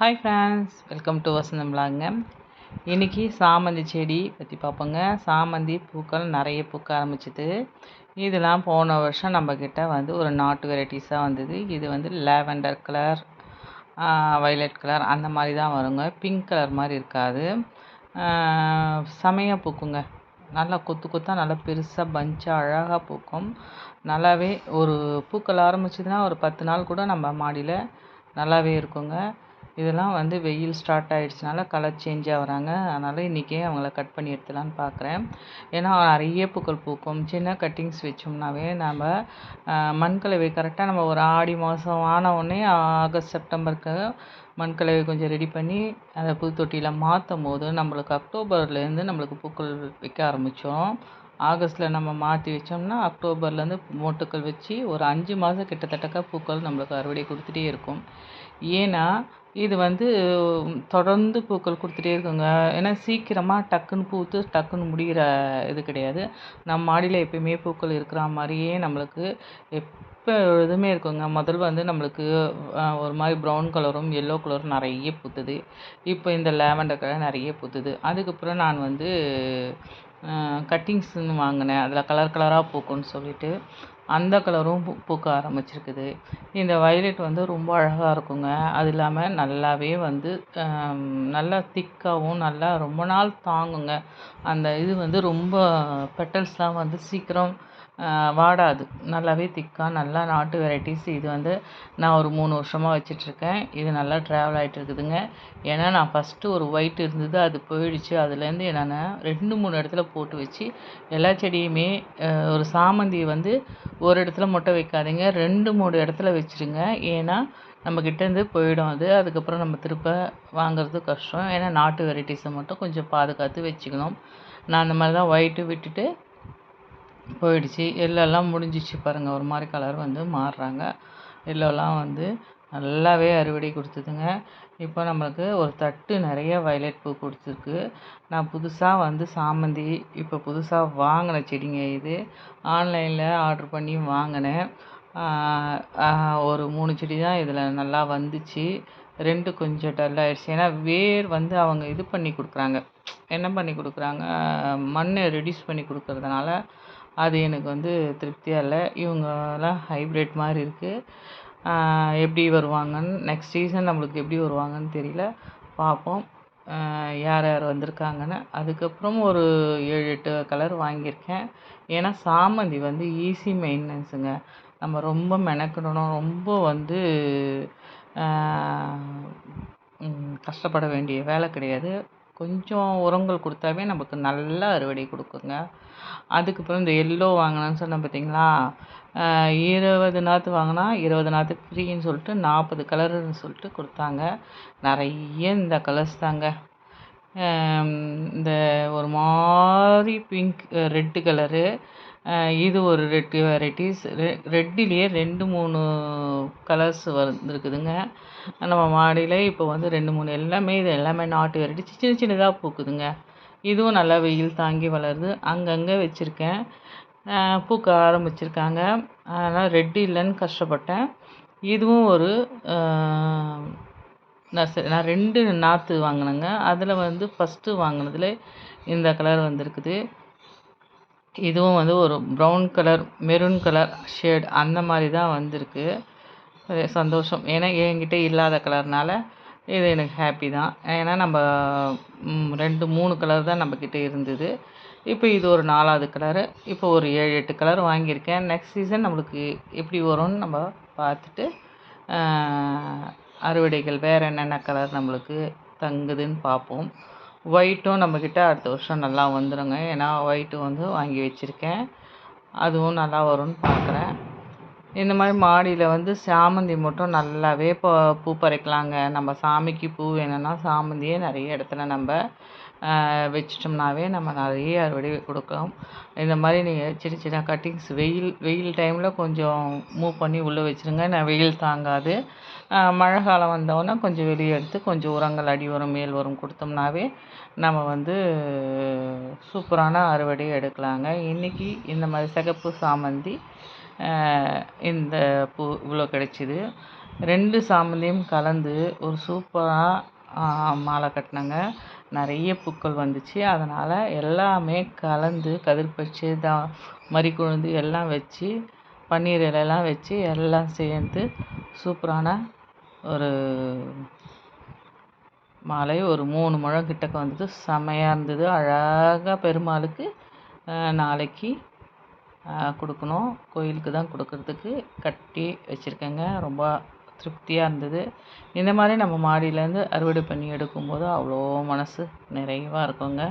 Hi friends welcome to Vasantham இன்றைக்கி சாமந்தி செடி பற்றி பார்ப்போங்க. சாமந்தி பூக்கள் நிறைய பூக்க ஆரம்பிச்சிது. இதெல்லாம் போன வருஷம் நம்மக்கிட்ட வந்து ஒரு நாட்டு வெரைட்டிஸாக வந்தது. இது வந்து லேவெண்டர் கலர் வைலட் கலர் அந்த மாதிரி தான் வருங்க. பிங்க் கலர் மாதிரி இருக்காது. செமையாக பூக்குங்க. நல்லா கொத்து கொத்தாக நல்லா பெருசாக பஞ்சாக அழகாக பூக்கும். நல்லாவே ஒரு பூக்கள் ஆரம்பிச்சதுன்னா ஒரு பத்து நாள் கூட நம்ம மாடியில் நல்லாவே இருக்குங்க. இதெல்லாம் வந்து வெயில் ஸ்டார்ட் ஆகிடுச்சினால கலர் சேஞ்ச் ஆகுறாங்க. அதனால் இன்றைக்கே அவங்கள கட் பண்ணி எடுத்துலான்னு பார்க்குறேன் ஏன்னா நிறைய பூக்கள் பூக்கும். சின்ன கட்டிங்ஸ் வச்சோம்னாவே நம்ம மண்கலவை கரெக்டாக நம்ம ஒரு ஆடி மாதம் ஆன உடனே ஆகஸ்ட் செப்டம்பருக்கு மண்கலவை கொஞ்சம் ரெடி பண்ணி அதை புது தொட்டியில் மாற்றும் போது நம்மளுக்கு அக்டோபர்லேருந்து நம்மளுக்கு பூக்கள் வைக்க ஆரம்பித்தோம் ஆகஸ்ட்டில் நம்ம மாற்றி வச்சோம்னா அக்டோபர்லேருந்து மொட்டுக்கள் வச்சு ஒரு அஞ்சு மாதம் கிட்டத்தட்டக்க பூக்கள் நம்மளுக்கு அறுவடை கொடுத்துட்டே இருக்கும். ஏன்னா இது வந்து தொடர்ந்து பூக்கள் கொடுத்துட்டே இருக்குங்க. ஏன்னா சீக்கிரமாக டக்குன்னு பூத்து டக்குன்னு முடிகிற இது கிடையாது. நம்ம மாடியில் எப்பயுமே பூக்கள் இருக்கிற மாதிரியே நம்மளுக்கு எப்போ எதுவுமே இருக்குங்க. முதல் வந்து நம்மளுக்கு ஒரு மாதிரி ப்ரௌன் கலரும் எல்லோ கலரும் நிறைய பூத்துது. இப்போ இந்த லேவண்டர் கலர் நிறைய பூத்துது. அதுக்கப்புறம் நான் வந்து கட்டிங்ஸ்ன்னு வாங்கினேன். அதில் கலர் கலராக பூக்கும்னு சொல்லிட்டு அந்த கலரும் பூ பூக்க ஆரம்பிச்சிருக்குது. இந்த வயலட் வந்து ரொம்ப அழகாக இருக்குங்க. அது இல்லாமல் நல்லாவே வந்து நல்லா திக்காகவும் நல்லா ரொம்ப நாள் தாங்குங்க. அந்த இது வந்து ரொம்ப பெட்டல்ஸ்லாம் வந்து சீக்கிரம் வாடாது. நல்லாவே திக்காக நல்லா நாட்டு வெரைட்டிஸ். இது வந்து நான் ஒரு மூணு வருஷமாக வச்சிட்ருக்கேன். இது நல்லா ட்ராவல் ஆகிட்டு இருக்குதுங்க ஏன்னா நான் ஃபஸ்ட்டு ஒரு ஒயிட் இருந்தது அது போயிடுச்சு. அதுலேருந்து என்னென்னா ரெண்டு மூணு இடத்துல போட்டு வச்சு எல்லா செடியுமே ஒரு சாமந்தி வந்து ஒரு இடத்துல மொட்டை வைக்காதீங்க. ரெண்டு மூணு இடத்துல வச்சுருங்க. ஏன்னா நம்மக்கிட்டேருந்து போயிடும் அது. அதுக்கப்புறம் நம்ம திருப்ப வாங்குறது கஷ்டம். ஏன்னா நாட்டு வெரைட்டிஸை மட்டும் கொஞ்சம் பாதுகாத்து வச்சுக்கணும். நான் அந்த மாதிரி தான் ஒயிட்டு விட்டுட்டு போயிடுச்சு. எள்ளெல்லாம் முடிஞ்சிச்சு பாருங்கள் ஒரு மாதிரி கலர் வந்து மாறுறாங்க. எல்லோலாம் வந்து நல்லாவே அறுவடை கொடுத்துதுங்க. இப்போ நம்மளுக்கு ஒரு தட்டு நிறைய வயலட் பூ கொடுத்துருக்கு. நான் புதுசாக வந்து சாமந்தி இப்போ புதுசாக வாங்கின செடிங்க இது. ஆன்லைனில் ஆர்டர் பண்ணி வாங்கினேன். ஒரு மூணு செடி தான் இதில் நல்லா வந்துச்சு. ரெண்டு கொஞ்சம் டல் ஆயிடுச்சு. ஏன்னா வேர் வந்து அவங்க இது பண்ணி கொடுக்குறாங்க. என்ன பண்ணி கொடுக்குறாங்க? மண்ணை ரெடியூஸ் பண்ணி கொடுக்கறதுனால அது எனக்கு வந்து திருப்தியாக இல்லை. இவங்கலாம் ஹைப்ரிட் மாதிரி இருக்குது எப்படி வருவாங்கன்னு நெக்ஸ்ட் சீசன் நம்மளுக்கு எப்படி வருவாங்கன்னு தெரியல. பார்ப்போம் யார் யார் வந்திருக்காங்கன்னு. அதுக்கப்புறம் ஒரு ஏழு எட்டு கலர் வாங்கியிருக்கேன். ஏன்னா சாமந்தி வந்து ஈஸி மெயின்டெனன்ஸுங்க நம்ம ரொம்ப மெனக்கிடணும். ரொம்ப வந்து கஷ்டப்பட வேண்டிய வேலை கிடையாது. கொஞ்சம் உரங்கள் கொடுத்தாவே நமக்கு நல்ல அறுவடை கொடுக்குங்க. அதுக்கப்புறம் இந்த எல்லோ வாங்கினேன்னு சொன்னேன் பார்த்தீங்களா? இருபது நாற்று வாங்கினா இருபது நாற்று ஃப்ரீன்னு சொல்லிட்டு நாற்பது கலருன்னு சொல்லிட்டு கொடுத்தாங்க. நிறைய இந்த கலர்ஸ் தாங்க. இந்த ஒரு மாதிரி பிங்க் ரெட்டு கலரு. இது ஒரு ரெட்டு வெரைட்டிஸ் ரெ ரெட்டிலேயே ரெண்டு மூணு கலர்ஸ் வந்துருக்குதுங்க. நம்ம மாடியில் இப்போ வந்து ரெண்டு மூணு எல்லாமே இது எல்லாமே நாட்டு வெரைட்டி சின்ன சின்னதாக பூக்குதுங்க. இதுவும் நல்லா வெயில் தாங்கி வளருது. அங்கங்கே வச்சுருக்கேன். பூக்க ஆரம்பிச்சிருக்காங்க. அதனால் ரெட் இல்லைன்னு கஷ்டப்பட்டேன். இதுவும் ஒரு நான் நான் ரெண்டு நாற்று வாங்கினேங்க. அதில் வந்து ஃபஸ்ட்டு வாங்கினதுல இந்த கலர் வந்திருக்குது. இதுவும் வந்து ஒரு brown colour maroon colour shade அந்த மாதிரி தான் வந்திருக்கு. சந்தோஷம். ஏன்னா என்கிட்ட இல்லாத கலர்னால் இது எனக்கு ஹாப்பி தான். ஏன்னா நம்ம ரெண்டு மூணு கலர் தான் நம்மக்கிட்ட இருந்தது. இப்போ இது ஒரு நாலாவது கலரு இப்போ ஒரு ஏழு எட்டு கலர் வாங்கியிருக்கேன். நெக்ஸ்ட் சீசன் நம்மளுக்கு எப்படி வரும்னு நம்ம பார்த்துட்டு அறுவடைகள் வேறு என்னென்ன கலர் நம்மளுக்கு தங்குதுன்னு பார்ப்போம். ஒயிட்டும் நம்மக்கிட்ட அடுத்த வருஷம் நல்லா வந்துடுங்க ஏன்னா ஒயிட்டும் வந்து வாங்கி வச்சுருக்கேன். அதுவும் நல்லா வரும்னு பார்க்குறேன் இந்த மாதிரி மாடியில் வந்து சாமந்தி மட்டும் நல்லாவே இப்போ பூ பறிக்கலாங்க. நம்ம சாமிக்கு பூ வேணும்னா சாமந்தியே நிறைய இடத்துல நம்ம வச்சிட்டோம்னாவே நம்ம நிறைய அறுவடை கொடுக்கலாம். இந்த மாதிரி நீங்கள் சின்ன சின்ன கட்டிங்ஸ் வெயில் வெயில் டைமில் கொஞ்சம் மூவ் பண்ணி உள்ளே வச்சுருங்க. நான் வெயில் தாங்காது. மழை காலம் வந்தோடனே கொஞ்சம் வெளியே எடுத்து கொஞ்சம் உரங்கள் அடி உரம் மேல் உரம் கொடுத்தோம்னாவே நம்ம வந்து சூப்பரான அறுவடை எடுக்கலாங்க. இன்றைக்கி இந்த மாதிரி சிகப்பு சாமந்தி இந்த பூ இவ்வளோ கிடச்சிது. ரெண்டு சாமந்தியும் கலந்து ஒரு சூப்பராக மாலை கட்டினேங்க. நிறைய பூக்கள் வந்துச்சு. அதனால் எல்லாமே கலந்து கதிர் பச்சு தா மறிக்கொழுந்து எல்லாம் வச்சு பன்னீர் இலையெல்லாம் வச்சு எல்லாம் சேர்ந்து சூப்பரான ஒரு மாலை. ஒரு மூணு முழம் கிட்டக்க வந்தது. செமையாக இருந்தது. அழகாக பெருமாளுக்கு நாளைக்கு கொடுக்கணும். கோயிலுக்கு தான் கொடுக்கறதுக்கு கட்டி வச்சுருக்கேங்க. ரொம்ப திருப்தியாக இருந்தது. இந்த மாதிரி நம்ம மாடியிலேருந்து அறுவடை பண்ணி எடுக்கும்போது அவ்வளோ மனது நிறைவாக இருக்குங்க.